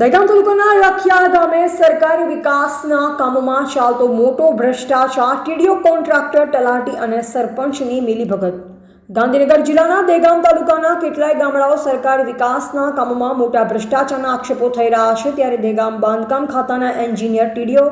દહેગામ તાલુકાના રખિયા ગામે સરકારી વિકાસના કામોમાં ચાલતો મોટો ભ્રષ્ટાચાર, ટીડીઓ કોન્ટ્રાક્ટર, તલાટી અને સરપંચની મિલીભગત. ગાંધીનગર જિલ્લાના દહેગામ તાલુકાના કેટલાય ગામડાઓ સરકારી વિકાસના કામોમાં મોટા ભ્રષ્ટાચારના આક્ષેપો થઈ રહ્યા છે. ત્યારે દહેગામ બાંધકામ ખાતાના એન્જિનિયર, ટીડીઓ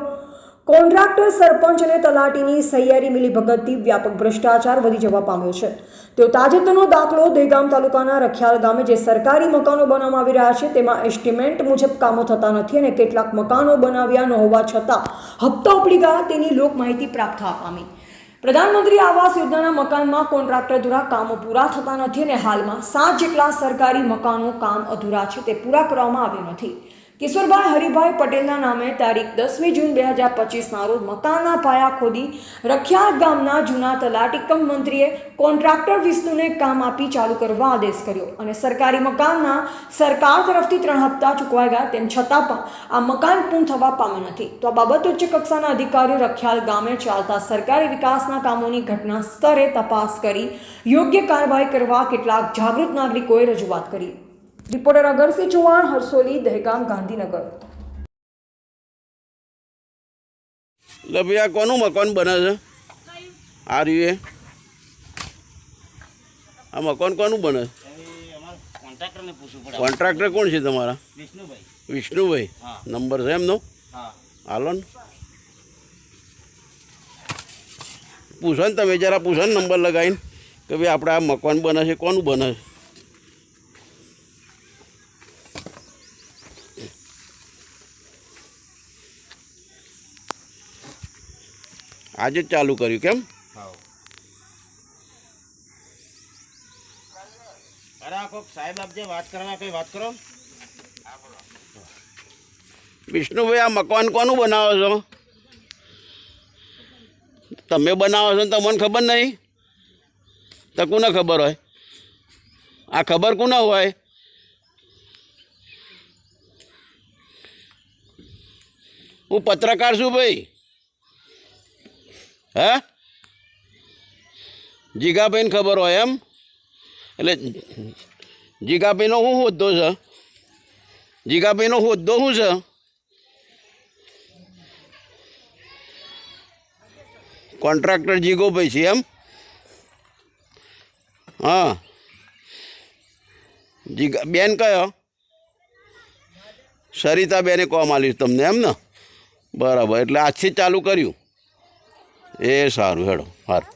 કોન્ટ્રાક્ટર સરપંચ અને તલાટીની સહિયારી મિલીભગતથી વ્યાપક ભ્રષ્ટાચાર વધી જવા પામ્યો છે. તેઓ તાજેતરનો દાખલો દેગામ તાલુકાના રખિયાલ ગામે જે સરકારી મકાનો બનાવવામાં આવી રહ્યા છે, તેમાં એસ્ટિમેન્ટ મુજબ કામો થતા નથી અને કેટલાક મકાનો બનાવ્યા ન હોવા છતાં હપ્તા ઉપડી ગયા તેની લોક માહિતી પ્રાપ્ત થવા પામી. પ્રધાનમંત્રી આવાસ યોજનાના મકાનમાં કોન્ટ્રાક્ટર દ્વારા કામો પૂરા થતા નથી અને હાલમાં સાત જેટલા સરકારી મકાનો કામ અધૂરા છે, તે પૂરા કરવામાં આવ્યું નથી. કિશોરભાઈ હરિભાઈ પટેલના નામે તારીખ દસમી જૂન બે હજાર પચીસના રોજ મકાનના પાયા ખોદી રખિયાલ ગામના જૂના તલાટી કમ મંત્રીએ કોન્ટ્રાક્ટર વિષ્ણુને કામ આપી ચાલુ કરવા આદેશ કર્યો અને સરકારી મકાનના સરકાર તરફથી ત્રણ હપ્તા ચૂકવાઈ ગયા તેમ છતાં પણ આ મકાન પૂર્ણ થવા પામ્યું નથી. તો આ બાબત ઉચ્ચ કક્ષાના અધિકારીઓ રખિયાલ ગામે ચાલતા સરકારી વિકાસના કામોની ઘટના સ્તરે તપાસ કરી યોગ્ય કાર્યવાહી કરવા કેટલાક જાગૃત નાગરિકોએ રજૂઆત કરી. રિપોર્ટર અગરસિંહ ચૌહાણ હરસોલી દહેગામ ગાંધીનગર. એટલે ભાઈ આ કોનું મકાન બને છે? આ રહ્યું એ? આ મકાન કોનું બને છે? કોન્ટ્રાક્ટરને પૂછવું પડે કોન્ટ્રાક્ટર કોણ છે તમારા? વિષ્ણુભાઈ. વિષ્ણુભાઈ નંબર છે એમનો? હાલો ને. પૂછો ને તમે જરા પૂછો ને નંબર લગાવીને કે ભાઈ આપણે આ મકાન બને છે કોનું બને છે? આજે જ ચાલુ કર્યું કેમ? સાહેબ આપ જે વાત કરવા કઈ વાત કરો? વિષ્ણુભાઈ આ મકાન કોનું બનાવો છો? તમે બનાવો છો ને તમને ખબર નહીં. તો કોને ખબર હોય? આ ખબર કોને હોય? હું પત્રકાર છું ભાઈ. હે? જીગાભાઈને ખબર હોય એમ? એટલે જીગાભાઈનો શું હોદ્દો છે? જીગાભાઈનો હોદ્દો શું છે? કોન્ટ્રાક્ટર જીગોભાઈ છે એમ? હા. જીગા, બેન કયો? સરિતા બેને કોમ આલ્યું તમને એમ ને? બરાબર, એટલે આજથી ચાલુ કર્યું. એ સારું હેડો સારું